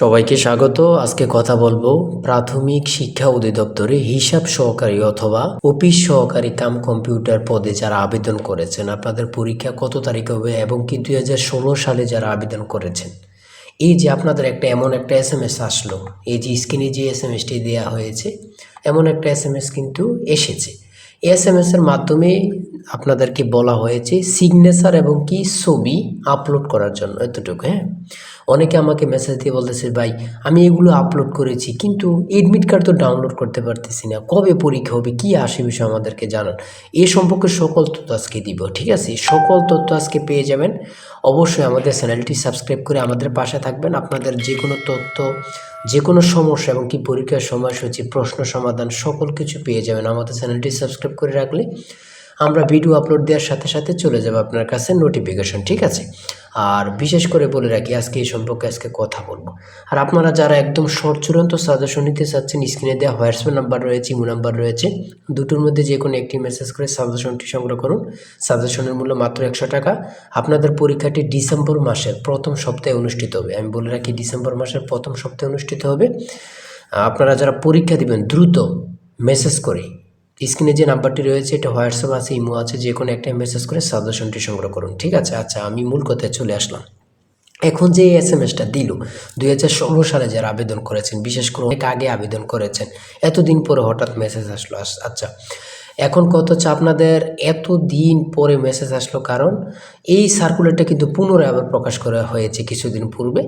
সবাইকে স্বাগত। আজকে কথা বলব প্রাথমিক শিক্ষা অধিদপ্তরে হিসাব সহকারী অথবা অফিস সহকারী কাম কম্পিউটার পদে যারা আবেদন করেছেন, আপনাদের পরীক্ষা কত তারিখে হবে এবং কি দুই হাজার ষোলো সালে যারা আবেদন করেছেন? এই যে আপনাদের একটা এমন একটা এস এম এস আসলো, এই যে স্ক্রিনে যে এস এম এসটি দেওয়া হয়েছে, এমন একটা এস এম এস কিন্তু এসেছে। এস এম এস এর মাধ্যমে আপনাদেরকে বলা হয়েছে সিগনেচার এবং কি ছবি আপলোড করার জন্য, এতটুকু হ্যাঁ? অনেকে আমাকে মেসেজ দিয়ে বলতেছে, ভাই, আমি এগুলো আপলোড করেছি, কিন্তু এডমিট কার্ড তো ডাউনলোড করতে পারতেছি না, কবে পরীক্ষা হবে, কী আসে বিষয় আমাদেরকে জানান। এ সম্পর্কে সকল তথ্য আজকে দিব, ঠিক আছে? সকল তথ্য আজকে পেয়ে যাবেন। অবশ্যই আমাদের চ্যানেলটি সাবস্ক্রাইব করে আমাদের পাশে থাকবেন। আপনাদের যে কোনো তথ্য যে কোনো সমস্যা এবং কি পরীক্ষার সময়সূচি, প্রশ্ন, সমাধান, সকল কিছু পেয়ে যাবেন। আমাদের চ্যানেলটি সাবস্ক্রাইব করে রাখলে আমরা ভিডিও আপলোড দেওয়ার সাথে সাথে চলে যাবে আপনার কাছে নোটিফিকেশন ঠিক আছে? আর বিশেষ করে বলে রাখি, আজকে এই সম্পর্কে আজকে কথা বলব। আর আপনারা যারা একদম শর্ট চূড়ান্ত সাজেশন নিতে চাচ্ছেন স্ক্রিনে দেওয়া হোয়াটসঅ্যাপ নাম্বার রয়েছে ইমো নাম্বার রয়েছে, দুটোর মধ্যে যে কোনো একটি মেসেজ করে সাজেশনটি সংগ্রহ করুন। সাজেশনের মূল্য মাত্র একশো টাকা। আপনাদের পরীক্ষাটি ডিসেম্বর মাসের প্রথম সপ্তাহে অনুষ্ঠিত হবে। আমি বলে রাখি, ডিসেম্বর মাসের প্রথম সপ্তাহে অনুষ্ঠিত হবে। আপনারা যারা পরীক্ষা দিবেন, দ্রুত মেসেজ করে স্ক্রিনে যে নাম্বারটি রয়েছে, এটা হোয়াটসঅ্যাপ আছে, ইমো আছে, যে কোনো একটা মেসেজ করে সাজেশনটি সংগ্রহ করুন, ঠিক আছে? আচ্ছা আমি মূল কথায় চলে আসলাম। এখন যে এস এম এসটা দিল, দুই হাজার ষোলো সালে যারা আবেদন করেছেন, বিশেষ করে অনেক আগে আবেদন করেছেন, এতদিন পরে হঠাৎ মেসেজ আসলো আচ্ছা এখন কত হচ্ছে আপনাদের এত দিন পরে মেসেজ আসলো কারণ এই সার্কুলারটা কিন্তু পুনরায় আবার প্রকাশ করা হয়েছে কিছুদিন পূর্বে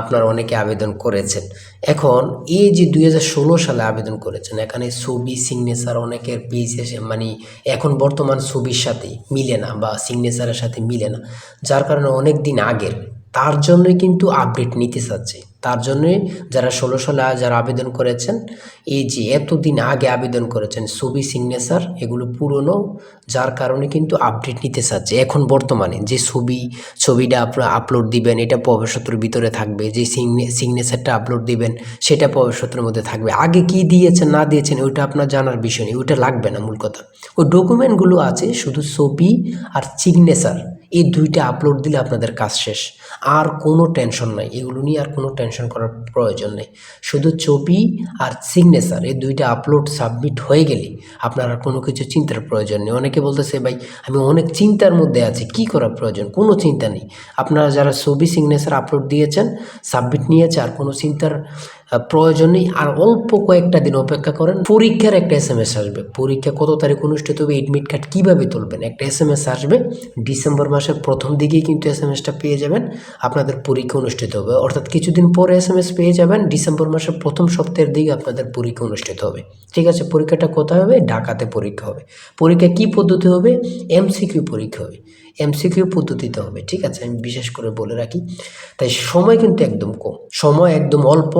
আপনারা অনেকে আবেদন করেছেন। এখন এই যে দুই হাজার ষোলো সালে আবেদন করেছেন, এখানে ছবি সিগনেচার অনেকের পেজ মানে এখন বর্তমান ছবির সাথে মিলে না বা সিগনেচারের সাথে মিলে না। যার কারণে অনেক দিন আগের, তার জন্যই কিন্তু আপডেট নিতে চাচ্ছে। তার জন্যই যারা ষোলো সালে যারা আবেদন করেছেন, এই যে এতদিন আগে আবেদন করেছেন, ছবি সিগনেচার এগুলো পুরনো, যার কারণে কিন্তু আপডেট নিতে চাচ্ছে। এখন বর্তমানে যে ছবি, ছবিটা আপনারা আপলোড দিবেন, এটা প্রবেশত্রের ভিতরে থাকবে, যে সিগনেচারটা আপলোড দিবেন, সেটা প্রবেশত্রের মধ্যে থাকবে। আগে কি দিয়েছেন, না দিয়েছেন, ওইটা আপনার জানার বিষয় নেই, ওইটা লাগবে না মূল কথা। ওই ডকুমেন্টগুলো আছে, শুধু ছবি আর সিগনেচার এই দুইটা আপলোড দিলে আপনাদের কাজ শেষ। আর কোনো টেনশন নাই, এগুলো নিয়ে আর কোনো টেনশন করার প্রয়োজন নেই। শুধু ছবি আর সিগনেচার এই দুইটা আপলোড সাবমিট হয়ে গেলে আপনার আর কোনো কিছু চিন্তার প্রয়োজন নেই। অনেকে বলতেছে, ভাই, আমি অনেক চিন্তার মধ্যে আছি, কি করা প্রয়োজন? কোনো চিন্তা নেই। আপনারা যারা ছবি সিগনেচার আপলোড দিয়েছেন সাবমিট নিয়েছে আর কোনো চিন্তার প্রয়োজন আর অল্প কয়েকটা দিন অপেক্ষা করেন, পরীক্ষার একটা এস এম এস আসবে। পরীক্ষা কত তারিখ অনুষ্ঠিত হবে এডমিট কার্ড কীভাবে তুলবেন? একটা এস এম এস আসবে, ডিসেম্বর মাসের প্রথম দিকেই কিন্তু এস এম এসটা পেয়ে যাবেন। আপনাদের পরীক্ষা অনুষ্ঠিত হবে। অর্থাৎ কিছুদিন পরে এস এম এস পেয়ে যাবেন, ডিসেম্বর মাসের প্রথম সপ্তাহের দিকে আপনাদের পরীক্ষা অনুষ্ঠিত হবে। ঠিক আছে, পরীক্ষাটা কোথায় হবে? ঢাকাতে পরীক্ষা হবে। পরীক্ষা কী পদ্ধতি হবে? এমসিকিউ পরীক্ষা হবে। এমসিকিউ পদ্ধতিতে হবে, ঠিক আছে? আমি বিশেষ করে বলে রাখি। তাই সময় কিন্তু একদম কম। সময় একদম অল্প।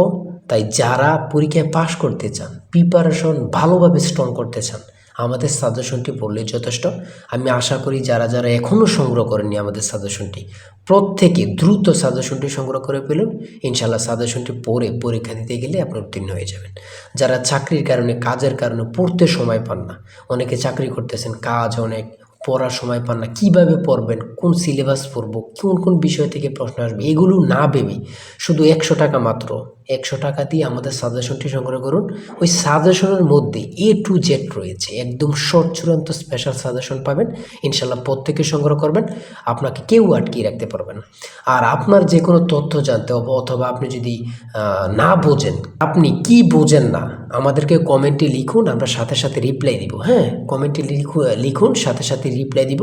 তাই যারা পরীক্ষায় পাশ করতে চান প্রিপারেশন ভালোভাবে স্ট্রং করতে চান, আমাদের সাজেশনটি পড়লেই যথেষ্ট। আমি আশা করি যারা যারা এখনও সংগ্রহ করেননি আমাদের সাজেশনটি প্রত্যেকে দ্রুত সাজেশনটি সংগ্রহ করে পেলেন ইনশাল্লাহ সাজেশনটি পড়ে পরীক্ষা দিতে গেলে আপনি উত্তীর্ণ হয়ে যাবেন। যারা চাকরির কারণে, কাজের কারণে পড়তে সময় পান না, অনেকে চাকরি করতেছেন, কাজ অনেক পড়ার সময় পান না। কীভাবে পড়বেন? কোন সিলেবাস পড়ব? কোন কোন বিষয় থেকে প্রশ্ন আসবে? এগুলো না ভেবে শুধু একশো টাকা মাত্র। একশো টাকা দিয়ে আমাদের সাজেশনটি সংগ্রহ করুন। ওই সাজেশনের মধ্যে এ টু জেড রয়েছে। একদম শর্ট চূড়ান্ত স্পেশাল সাজেশন পাবেন। ইনশাল্লাহ প্রত্যেকে সংগ্রহ করবেন। আপনাকে কেউ আটকিয়ে রাখতে পারবেন আর আপনার যে কোনো তথ্য জানতে হবে অথবা আপনি যদি না বোঝেন, আপনি কি বোঝেন না, আমাদেরকে কমেন্টে লিখুন। আমরা সাথে সাথে রিপ্লাই দিব। হ্যাঁ কমেন্টে লিখুন, সাথে সাথে রিপ্লাই দিব।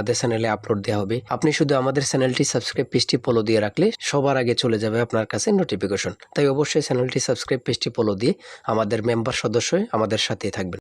চ্যানেলে আপলোড দেওয়া হবে। আপনি শুধু আমাদের চ্যানেলটি সাবস্ক্রাইব পেজটি ফলো দিয়ে রাখলে সবার আগে চলে যাবে আপনার কাছে নোটিফিকেশন তাই অবশ্যই চ্যানেলটি সাবস্ক্রাইব পেজটি ফলো দিয়ে আমাদের মেম্বার সদস্য আমাদের সাথে থাকবেন।